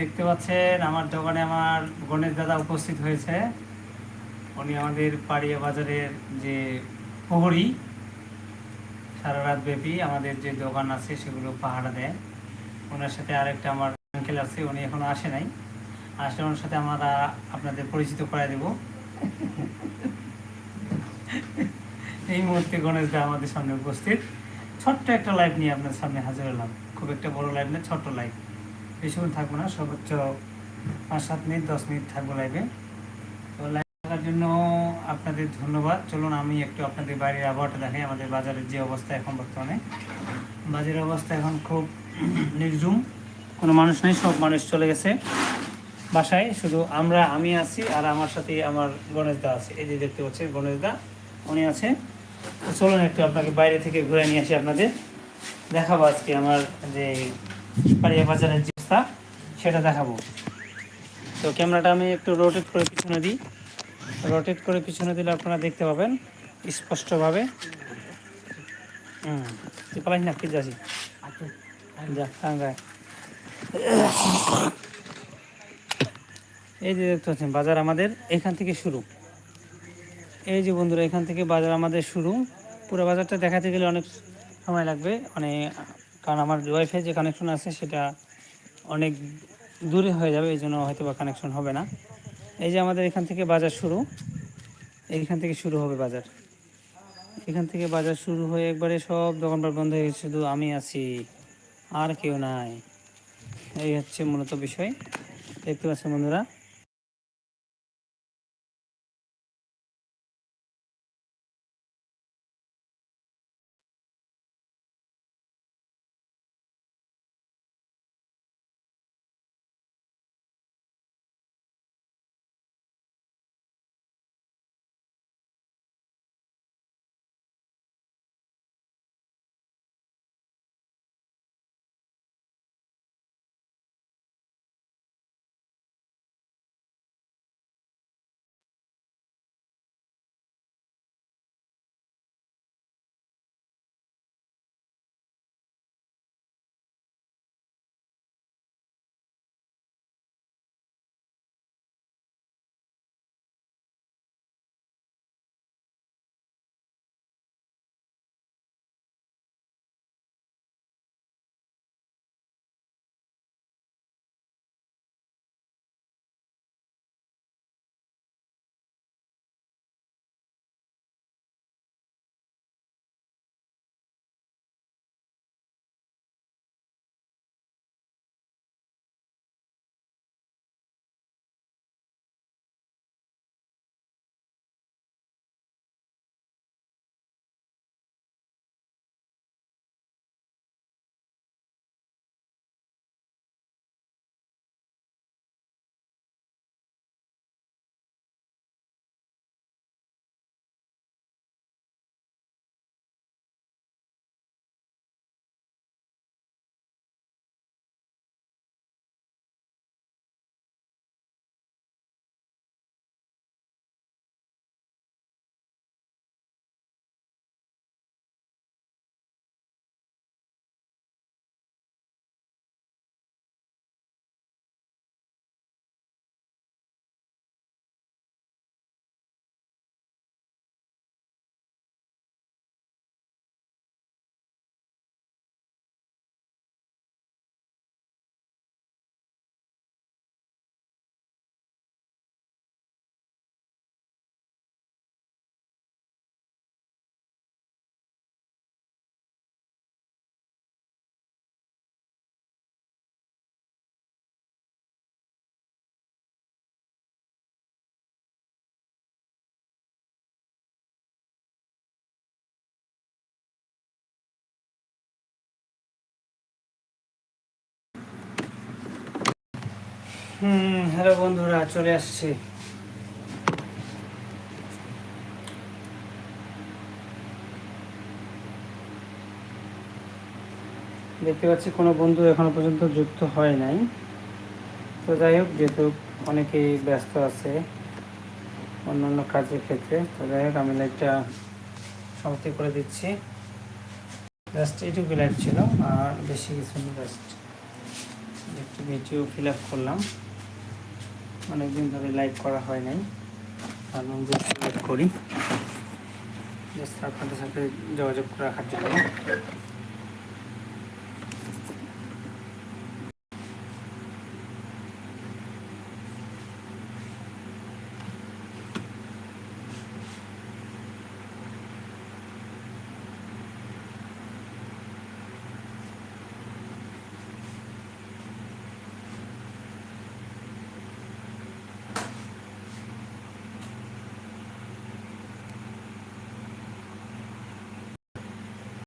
দেখতে পাচ্ছেন, আমার দোকানে আমার গণেশ দাদা উপস্থিত হয়েছে। উনি আমাদের পাড়িয়া বাজারের যে প্রহরী, সারা রাত ব্যাপী আমাদের যে দোকান আছে সেগুলো পাহারা দেয়। ওনার সাথে আরেকটা আমার আঙ্কেল আছে, উনি এখনও আসে নাই। আসলে ওনার সাথে আমরা আপনাদের পরিচিত করাই দেব। এই মুহূর্তে গণেশ দা আমাদের সামনে উপস্থিত। ছোট্ট একটা লাইভ নিয়ে আপনার সামনে হাজির হলাম। খুব একটা বড় লাইভ না, ছোট্ট লাইভ বেশিক্ষণ থাকব না, সর্বোচ্চ পাঁচ, সাত মিনিট, দশ মিনিট থাকব লাইভে তো লাইভ থাকার জন্য আপনাদের ধন্যবাদ। চলুন, আমি একটু আপনাদের বাড়ির আবহাওয়াটা দেখাই, আমাদের বাজারের যে অবস্থা এখন বর্তমানে। বাজারের অবস্থা এখন খুব নির্জুম কোনো মানুষ নেই, সব মানুষ চলে গেছে বাসায়। শুধু আমরা, আমি আছি আর আমার সাথে আমার গণেশ দা আছে। এই যে দেখতে পাচ্ছেন গণেশ দা উনি আছে। চলুন, একটু আপনাকে বাইরে থেকে ঘুরে নিয়ে আসি আপনাদের। দেখাবো আজকে আমার যে পাড়িয়া বাজারের অবস্থা সেটা দেখাবো। তো ক্যামেরাটা আমি একটু রোটেট করে পিছনে দিই। রোটেট করে পিছনে দিলে আপনারা দেখতে পাবেন স্পষ্টভাবে। হুম, তুই পালাইস না কি যাচ্ছি এই যে দেখতে পাচ্ছেন, বাজার আমাদের এখান থেকে শুরু। এই যে বন্ধুরা, এখান থেকে বাজার আমাদের শুরু। পুরো বাজারটা দেখাতে গেলে অনেক সময় লাগবে। মানে কারণ আমার ওয়াইফাই যে কানেকশন আছে, সেটা অনেক দূরে হয়ে যাবে, এই জন্য হয়তো বা কানেকশন হবে না। এই যে আমাদের এখান থেকে বাজার শুরু, এইখান থেকে শুরু হবে বাজার। এখান থেকে বাজার শুরু হয়ে একবারে সব দোকানপাট বন্ধ হয়ে গেছে, শুধু আমি আছি, আর কেউ নাই। এই হচ্ছে মূলত বিষয়। দেখতে পাচ্ছেন বন্ধুরা হুম, হ্যালো বন্ধুরা, চলে আসছি। দেখতে পাচ্ছি কোনো বন্ধু এখনও পর্যন্ত যুক্ত হয় নাই। তো যাই হোক, যেহেতু অনেকেই ব্যস্ত আছে অন্যান্য কাজের ক্ষেত্রে, তো যাই হোক, আমি লাইভটা সমাপ্তি করে দিচ্ছি। জাস্ট এইটুকু লাইভ ছিল, আর বেশি কিছু জাস্ট একটু ভিডিও ফিল আপ করলাম। অনেকদিন ধরে লাইভ করা হয় নাই। ভাবলাম যে লাইভ করি। জাস্ট আপনাদের সাথে যোগাযোগ রাখার জন্য।